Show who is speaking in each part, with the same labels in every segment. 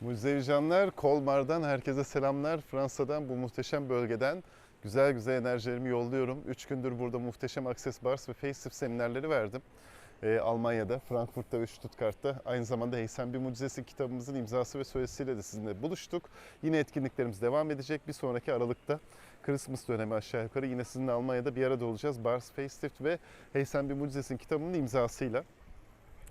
Speaker 1: Mucizevi Canlar, Kolmar'dan herkese selamlar. Fransa'dan bu muhteşem bölgeden güzel güzel enerjilerimi yolluyorum. Üç gündür burada muhteşem Access Bars ve Facelift seminerleri verdim. Ee, Almanya'da, Frankfurt'ta ve Stuttgart'ta. Aynı zamanda Heysen Bir Mucizesi kitabımızın imzası ve söylesiyle de sizinle buluştuk. Yine etkinliklerimiz devam edecek. Bir sonraki Aralık'ta Christmas dönemi aşağı yukarı yine sizinle Almanya'da bir arada olacağız. Bars, Facelift ve Heysen Bir Mucizesi'nin kitabının imzasıyla.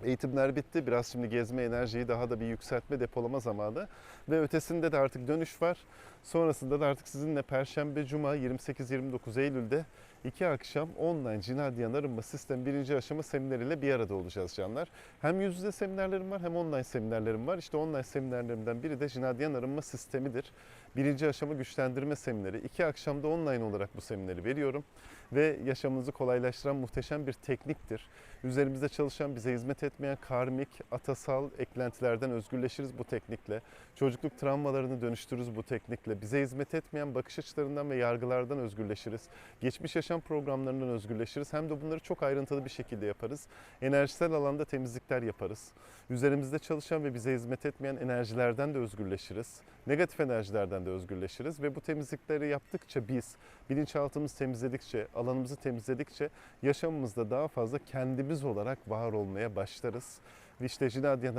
Speaker 1: Eğitimler bitti. Biraz şimdi gezme enerjiyi daha da bir yükseltme, depolama zamanı. Ve ötesinde de artık dönüş var. Sonrasında da artık sizinle Perşembe, Cuma 28-29 Eylül'de iki akşam online Cinadiyan Arınma Sistemi birinci aşama semineriyle bir arada olacağız canlar. Hem yüz yüze seminerlerim var hem online seminerlerim var. İşte online seminerlerimden biri de Cinadiyan Arınma Sistemidir. Birinci aşama güçlendirme semineri. İki akşamda online olarak bu semineri veriyorum. Ve yaşamınızı kolaylaştıran muhteşem bir tekniktir. Üzerimizde çalışan, bize hizmet etmeyen karmik, atasal eklentilerden özgürleşiriz bu teknikle. Çocukluk travmalarını dönüştürürüz bu teknikle. Bize hizmet etmeyen bakış açılarından ve yargılardan özgürleşiriz. Geçmiş yaşam programlarından özgürleşiriz. Hem de bunları çok ayrıntılı bir şekilde yaparız. Enerjisel alanda temizlikler yaparız. Üzerimizde çalışan ve bize hizmet etmeyen enerjilerden de özgürleşiriz. Negatif enerjilerden de özgürleşiriz ve bu temizlikleri yaptıkça biz bilinçaltımızı temizledikçe, alanımızı temizledikçe yaşamımızda daha fazla kendimiz olarak var olmaya başlarız. Ve işte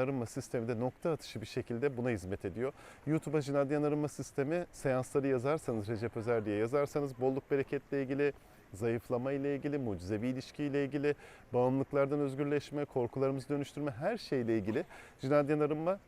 Speaker 1: Arınma Sistemi de nokta atışı bir şekilde buna hizmet ediyor. YouTube'a Jinadyan Arınma Sistemi seansları yazarsanız, Recep Özer diye yazarsanız bolluk bereketle ilgili, zayıflama ile ilgili, mucizevi ilişki ile ilgili, bağımlılıklardan özgürleşme, korkularımızı dönüştürme her şeyle ilgili Jinadyan Arınma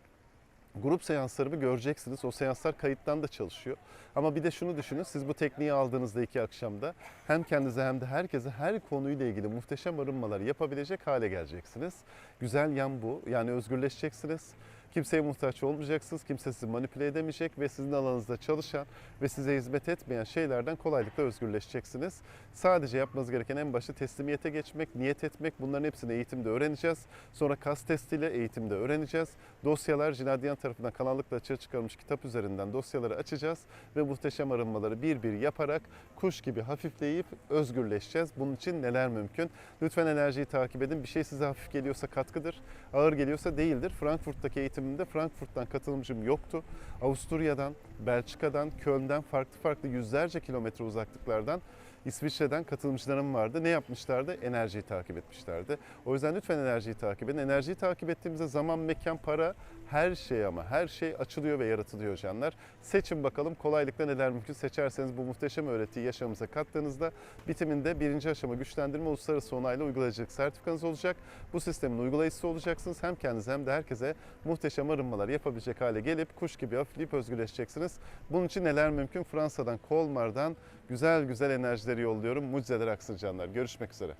Speaker 1: grup seanslarımı göreceksiniz. O seanslar kayıttan da çalışıyor. Ama bir de şunu düşünün. Siz bu tekniği aldığınızda iki akşamda hem kendinize hem de herkese her konuyla ilgili muhteşem arınmaları yapabilecek hale geleceksiniz. Güzel yan bu. Yani özgürleşeceksiniz. Kimseye muhtaç olmayacaksınız. Kimse sizi manipüle edemeyecek ve sizin alanınızda çalışan ve size hizmet etmeyen şeylerden kolaylıkla özgürleşeceksiniz. Sadece yapmanız gereken en başta teslimiyete geçmek, niyet etmek bunların hepsini eğitimde öğreneceğiz. Sonra kas testiyle eğitimde öğreneceğiz. Dosyalar Jinadiyan tarafından kanallıkla açığa çıkarılmış kitap üzerinden dosyaları açacağız ve muhteşem arınmaları bir bir yaparak kuş gibi hafifleyip özgürleşeceğiz. Bunun için neler mümkün? Lütfen enerjiyi takip edin. Bir şey size hafif geliyorsa katkıdır, ağır geliyorsa değildir. Frankfurt'taki eğitimimde Frankfurt'tan katılımcım yoktu. Avusturya'dan, Belçika'dan, Köln'den farklı farklı yüzlerce kilometre uzaklıklardan İsviçre'den katılımcılarım vardı. Ne yapmışlardı? Enerjiyi takip etmişlerdi. O yüzden lütfen enerjiyi takip edin. Enerjiyi takip ettiğimizde zaman, mekan, para her şey ama her şey açılıyor ve yaratılıyor canlar. Seçin bakalım kolaylıkla neler mümkün. Seçerseniz bu muhteşem öğretiyi yaşamımıza kattığınızda bitiminde birinci aşama güçlendirme uluslararası onayla uygulayıcılık sertifikanız olacak. Bu sistemin uygulayıcısı olacaksınız. Hem kendinize hem de herkese muhteşem arınmalar yapabilecek hale gelip kuş gibi hafifleyip özgürleşeceksiniz. Bunun için neler mümkün? Fransa'dan, Kolmar'dan güzel güzel enerjileri yolluyorum. Mucizeler aksın canlar. Görüşmek üzere.